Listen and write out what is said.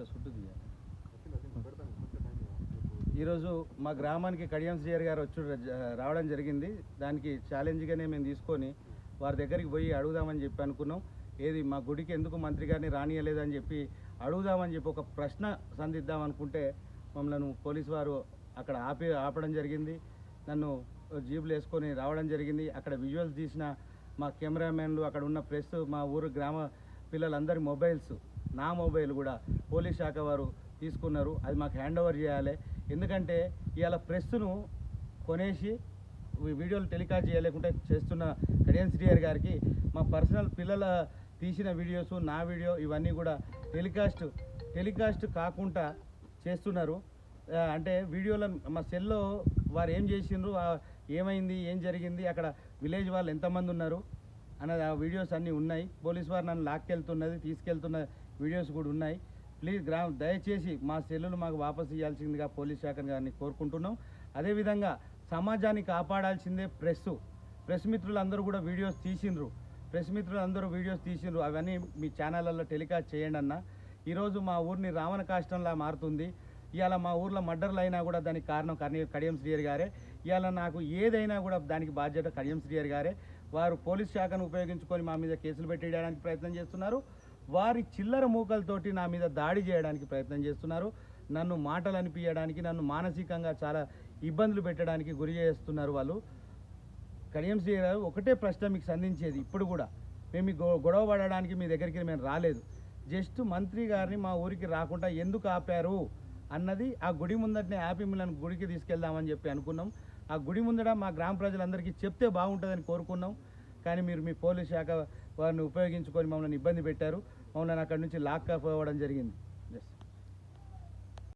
ఇంత చుట్టూ తీయాలి. ఈరోజు మా గ్రామానికి కడియం శ్రీయర్ గారు వచ్చి రావడం జరిగింది. దానికి ఛాలెంజ్గానే మేము తీసుకొని వారి దగ్గరికి పోయి అడుగుదామని చెప్పి అనుకున్నాం. ఏది మా గుడికి ఎందుకు మంత్రి గారిని రానియలేదని చెప్పి అడుగుదామని చెప్పి ఒక ప్రశ్న సంధిద్దాం అనుకుంటే మమ్మల్ని పోలీసు వారు అక్కడ ఆపి ఆపడం జరిగింది. నన్ను జీబులు వేసుకొని రావడం జరిగింది. అక్కడ విజువల్స్ తీసిన మా కెమెరామెన్లు అక్కడ ఉన్న ప్రెస్ మా ఊరు గ్రామ పిల్లలందరి మొబైల్స్ నా మొబైల్ కూడా పోలీస్ శాఖ వారు తీసుకున్నారు. అది మాకు హ్యాండ్ ఓవర్ చేయాలి. ఎందుకంటే ఇవాళ ప్రెస్ను కొనేసి వీడియోలు టెలికాస్ట్ చేయలేకుంటే చేస్తున్న కడియన్ శ్రీయర్ గారికి మా పర్సనల్ పిల్లల తీసిన వీడియోస్ నా వీడియో ఇవన్నీ కూడా టెలికాస్ట్ టెలికాస్ట్ కాకుండా చేస్తున్నారు. అంటే వీడియోలో మా సెల్లో వారు ఏం చేసిండ్రు ఏమైంది ఏం జరిగింది అక్కడ విలేజ్ వాళ్ళు ఎంతమంది ఉన్నారు అన్నది ఆ వీడియోస్ అన్నీ ఉన్నాయి. పోలీస్ వారు నన్ను లాక్కెళ్తున్నది తీసుకెళ్తున్న వీడియోస్ కూడా ఉన్నాయి. ప్లీజ్ గ్రామ దయచేసి మా సెల్లులు మాకు వాపసు ఇవ్వాల్సిందిగా పోలీస్ శాఖను గారిని కోరుకుంటున్నాం. అదేవిధంగా సమాజాన్ని కాపాడాల్సిందే ప్రెస్. ప్రెస్ మిత్రులందరూ కూడా వీడియోస్ తీసిండ్రు. ప్రెస్ మిత్రులు అందరూ వీడియోస్ తీసిండ్రు. అవన్నీ మీ ఛానళ్ళల్లో టెలికాస్ట్ చేయండి అన్న. ఈరోజు మా ఊరిని రావణ కాష్టంలా మారుతుంది. ఇవాళ మా ఊర్లో మర్డర్లు అయినా కూడా దానికి కారణం కడియం శ్రీయర్ గారే. ఇవాళ నాకు ఏదైనా కూడా దానికి బాధ్యత కడియం శ్రీయర్ గారే. వారు పోలీస్ శాఖను ఉపయోగించుకొని మా మీద కేసులు పెట్టేయడానికి ప్రయత్నం చేస్తున్నారు. వారి చిల్లర మూకలతోటి నా మీద దాడి చేయడానికి ప్రయత్నం చేస్తున్నారు. నన్ను మాటలు అనిపించడానికి నన్ను మానసికంగా చాలా ఇబ్బందులు పెట్టడానికి గురి చేస్తున్నారు వాళ్ళు. కడియం గారు ఒకటే ప్రశ్న మీకు సంధించేది ఇప్పుడు కూడా. మేము గొ- గొడవ పడడానికి మీ దగ్గరికి మేము రాలేదు. జస్ట్ మంత్రి గారిని మా ఊరికి రాకుండా ఎందుకు ఆపారు అన్నది ఆ గుడి ముందటనే ఆపి మిమ్మల్ని గుడికి తీసుకెళ్దామని చెప్పి అనుకున్నాం. ఆ గుడి ముందర మా గ్రామ ప్రజలందరికీ చెప్తే బాగుంటుందని కోరుకున్నాం. కానీ మీరు మీ పోలీస్ శాఖ వారిని ఉపయోగించుకొని మమ్మల్ని ఇబ్బంది పెట్టారు. మమ్మల్ని అక్కడి నుంచి లాక్ అవ్వడం జరిగింది.